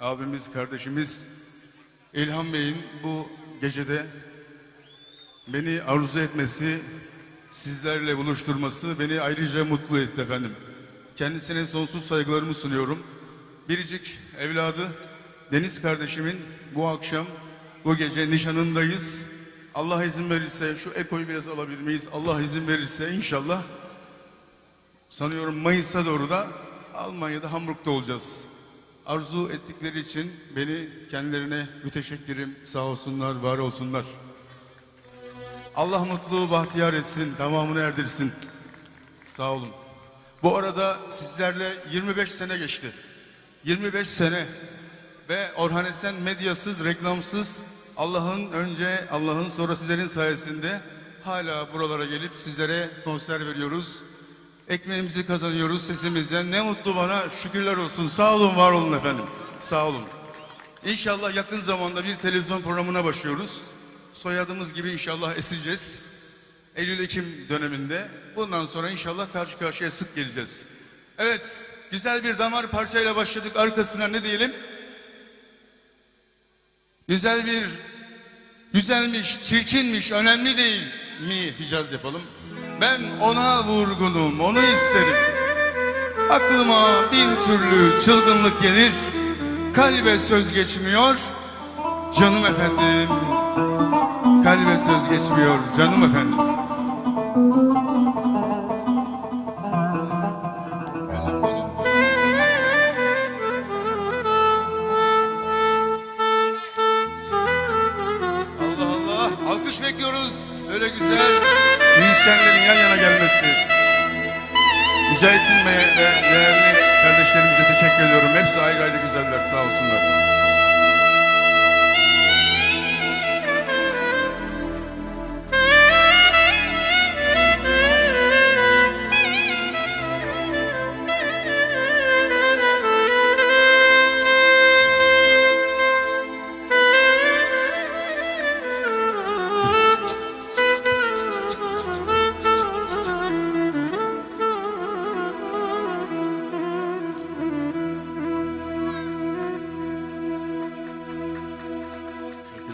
abimiz, kardeşimiz İlhan Bey'in bu gecede beni arzu etmesi, sizlerle buluşturması beni ayrıca mutlu etti efendim. Kendisine sonsuz saygılarımı sunuyorum. Biricik evladı Deniz kardeşimin bu akşam, bu gece nişanındayız. Allah izin verirse şu ekoyu biraz alabilir miyiz? Allah izin verirse inşallah sanıyorum Mayıs'a doğru da Almanya'da Hamburg'da olacağız. Arzu ettikleri için beni kendilerine müteşekkirim. Sağ olsunlar, var olsunlar. Allah mutluluğu bahtiyar etsin, tamamını erdirsin. Sağ olun. Bu arada sizlerle 25 sene geçti. 25 sene ve Orhan Esen medyasız, reklamsız Allah'ın önce Allah'ın sonra sizlerin sayesinde hala buralara gelip sizlere konser veriyoruz. Ekmeğimizi kazanıyoruz sesimizden. Ne mutlu bana şükürler olsun. Sağ olun, var olun efendim. Sağ olun. İnşallah yakın zamanda bir televizyon programına başlıyoruz. Soyadımız gibi inşallah eseceğiz. Eylül-Ekim döneminde. Bundan sonra inşallah karşı karşıya sık geleceğiz. Evet, güzel bir damar parçayla başladık. Arkasına ne diyelim? Güzel bir, güzelmiş, çirkinmiş, önemli değil mi Hicaz yapalım. Ben ona vurgunum, onu isterim. Aklıma bin türlü çılgınlık gelir. Kalbe söz geçmiyor. Canım efendim. Kalbe söz geçmiyor canım efendim. Allah Allah. Alkış bekliyoruz. Öyle güzel müzisyenlerin yan yana gelmesi. Mücahit'in değerli kardeşlerimize teşekkür ediyorum. Hepsi ayrı ayrı güzeller. Sağ olsunlar.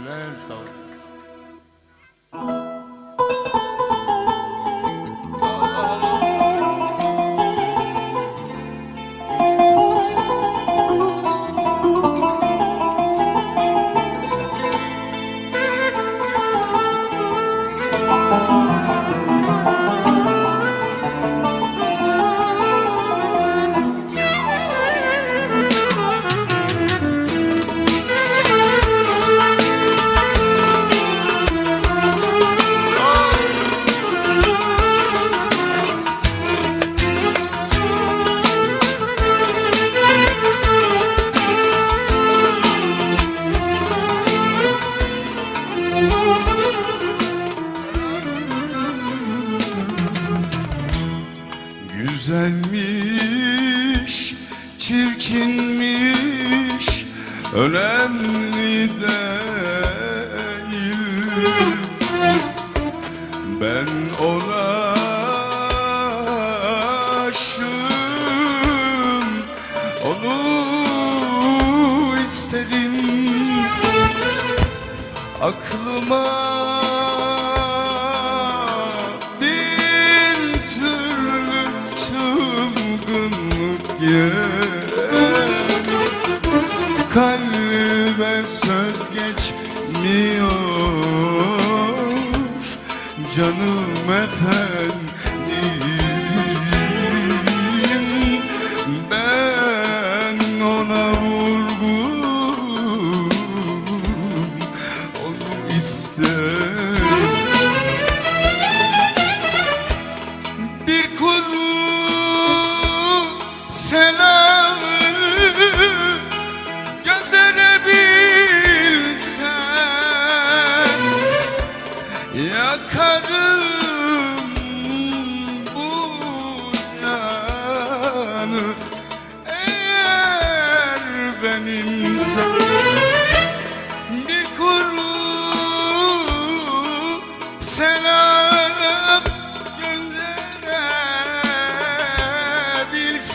Teşekkürler. Sağ Güzelmiş, çirkinmiş, önemli değil. Ben ona aşığım, onu istedim. Aklıma Canım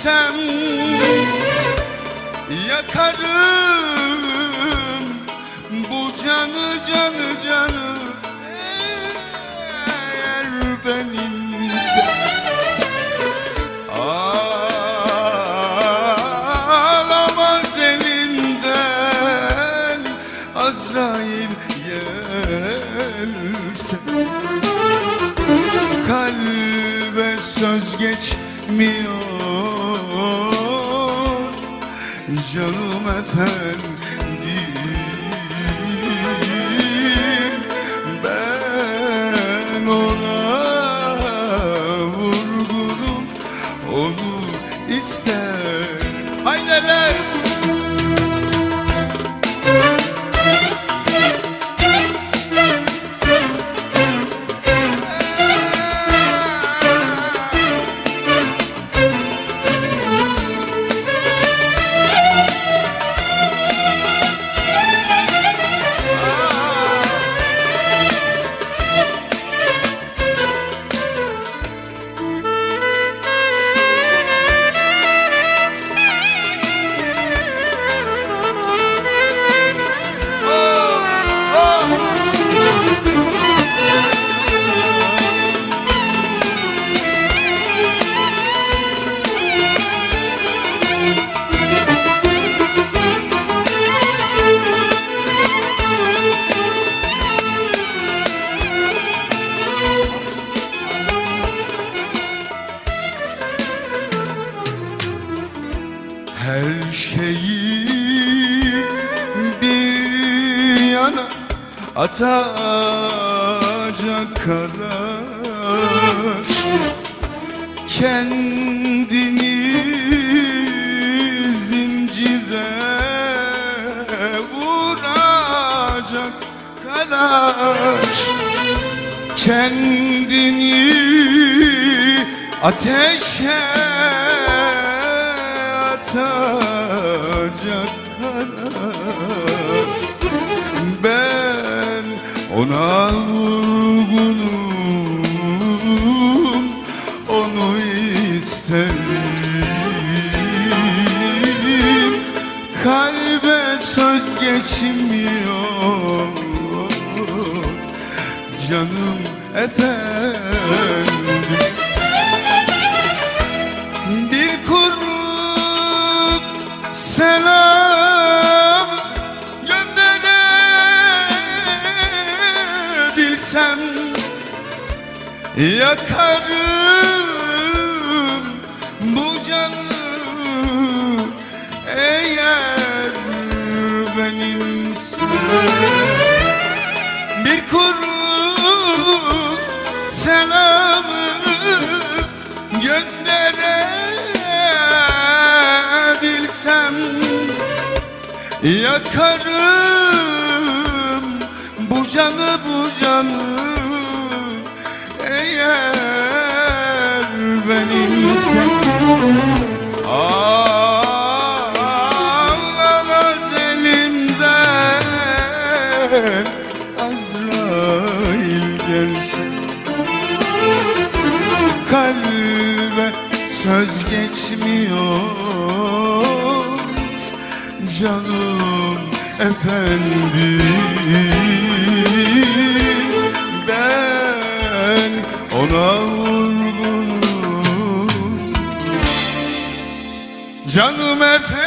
gönderebilsem yakarım canı canı canı. Eğer benimse Ağlamaz elinden Azrail gelse Kalbe söz geçmiyor Canım efendim. Ben ona vurgunum Onu ister. Haydeler atacak kadar Kendini zincire vuracak kadar Kendini ateşe atacak ona vurgunum Onu isterim. Kalbe söz geçmiyor. Canım efendim Yakarım bu canı eğer benimse bir kuru selamı gönderebilsem Yakarım bu canı bu canı eğer benimse Ağlamaz elimden Azrail gelse Kalbe söz geçmiyor Canım efendim Canım efendim